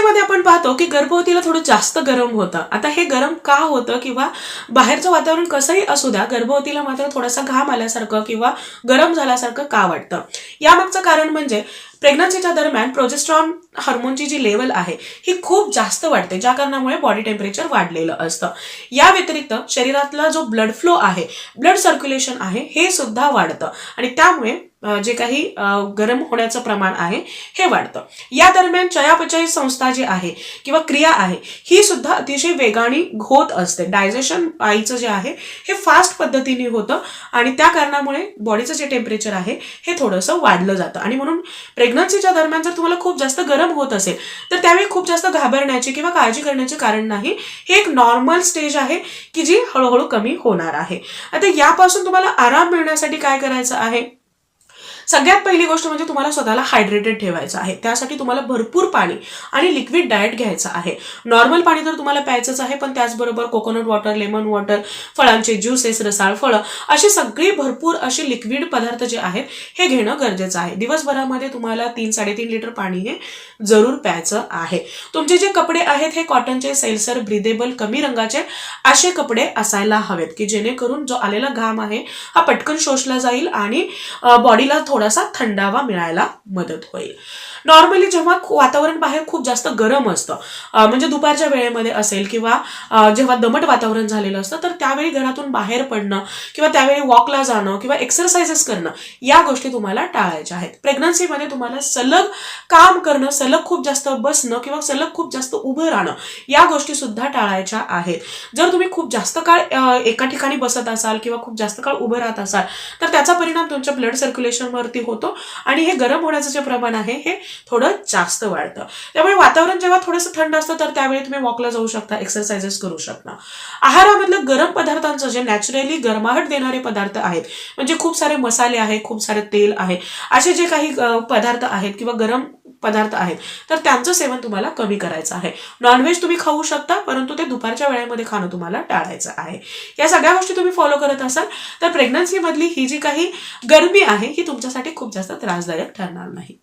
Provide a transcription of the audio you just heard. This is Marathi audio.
मध्ये आपण पाहतो की गर्भवतीला थोडं जास्त गरम होतं. आता हे गरम का होतं किंवा बाहेरचं वातावरण कसंही असू द्या गर्भवतीला मात्र थोडासा घाम आल्यासारखं किंवा गरम झाल्यासारखं का वाटतं? यामागचं कारण म्हणजे प्रेग्नन्सीच्या दरम्यान प्रोजेस्ट्रॉन हार्मोनची जी लेवल आहे ही खूप जास्त वाढते ज्या कारणामुळे बॉडी टेम्परेचर वाढलेलं असतं. या व्यतिरिक्त शरीरातला जो ब्लड फ्लो आहे ब्लड सर्क्युलेशन आहे हे सुद्धा वाढतं. आणि त्यामुळे जे काही गरम होण्याचं प्रमाण आहे हे वाढतं. या दरम्यान चयापचय संस्था जी आहे किंवा क्रिया आहे ही सुद्धा अतिशय वेगाने होत असते. डायजेशन आईचं जे आहे हे फास्ट पद्धतीने होतं आणि त्या कारणामुळे बॉडीचं जे टेम्परेचर आहे हे थोडंसं वाढलं जातं. आणि म्हणून प्रेग्नन्सीच्या दरम्यान जर तुम्हाला खूप जास्त गरम होत असेल तर त्यावेळी खूप जास्त घाबरण्याचे किंवा काळजी करण्याचे कारण नाही. हे एक नॉर्मल स्टेज आहे की जी हळूहळू कमी होणार आहे. आता यापासून तुम्हाला आराम मिळण्यासाठी काय करायचं आहे? सगळ्यात पहिली गोष्ट म्हणजे तुम्हाला स्वतःला हायड्रेटेड ठेवायचं आहे. त्यासाठी तुम्हाला भरपूर पाणी आणि लिक्विड डाएट घ्यायचं आहे. नॉर्मल पाणी तर तुम्हाला प्यायचंच आहे पण त्याचबरोबर कोकोनट वॉटर लेमन वॉटर फळांचे ज्युसेस रसाळ फळं अशी सगळी भरपूर अशी लिक्विड पदार्थ जे आहेत हे घेणं गरजेचं आहे. दिवसभरामध्ये तुम्हाला तीन साडेतीन लिटर पाणी हे जरूर प्यायचं आहे. तुमचे जे कपडे आहेत हे कॉटनचे सेल्सर ब्रिदेबल कमी रंगाचे असे कपडे असायला हवेत की जेणेकरून जो आलेला घाम आहे हा पटकन शोषला जाईल आणि बॉडीला थोडासा थंडावा मिळायला मदत होईल. नॉर्मली जेव्हा वातावरण बाहेर खूप जास्त गरम असतं म्हणजे दुपारच्या वेळेमध्ये असेल किंवा जेव्हा दमट वातावरण झालेलं असतं तर त्यावेळी घरातून बाहेर पडणं किंवा त्यावेळी वॉकला जाणं किंवा एक्सरसाइजेस करणं या गोष्टी तुम्हाला टाळायच्या आहेत. प्रेग्नन्सीमध्ये तुम्हाला सलग काम करणं सलग खूप जास्त बसणं किंवा सलग खूप जास्त उभं राहणं या गोष्टी सुद्धा टाळायच्या आहेत. जर तुम्ही खूप जास्त काळ एका ठिकाणी बसत असाल किंवा खूप जास्त काळ उभं राहत असाल तर त्याचा परिणाम तुमच्या ब्लड सर्क्युलेशनवरती होतो आणि हे गरम होण्याचं जे प्रमाण आहे हे थोडं जास्त वाढतं. त्यामुळे वातावरण जेव्हा थोडंसं थंड असतं तर त्यावेळी तुम्ही वॉकला जाऊ शकता एक्सरसाइजेस करू शकता. आहारामधलं गरम पदार्थांचं जे नॅचरली गरमाहट देणारे पदार्थ आहेत म्हणजे खूप सारे मसाले आहेत खूप सारे तेल आहे असे जे काही पदार्थ आहेत किंवा गरम पदार्थ आहेत. तर त्यांचं सेवन तुम्हाला कमी करायचं आहे. नॉनव्हेज तुम्ही खाऊ शकता परंतु ते दुपारच्या वेळेमध्ये खाणं तुम्हाला टाळायचं आहे. या सगळ्या गोष्टी तुम्ही फॉलो करत असाल तर प्रेग्नन्सीमधली ही जी काही गरमी आहे ही तुमच्यासाठी खूप जास्त त्रासदायक ठरणार नाही.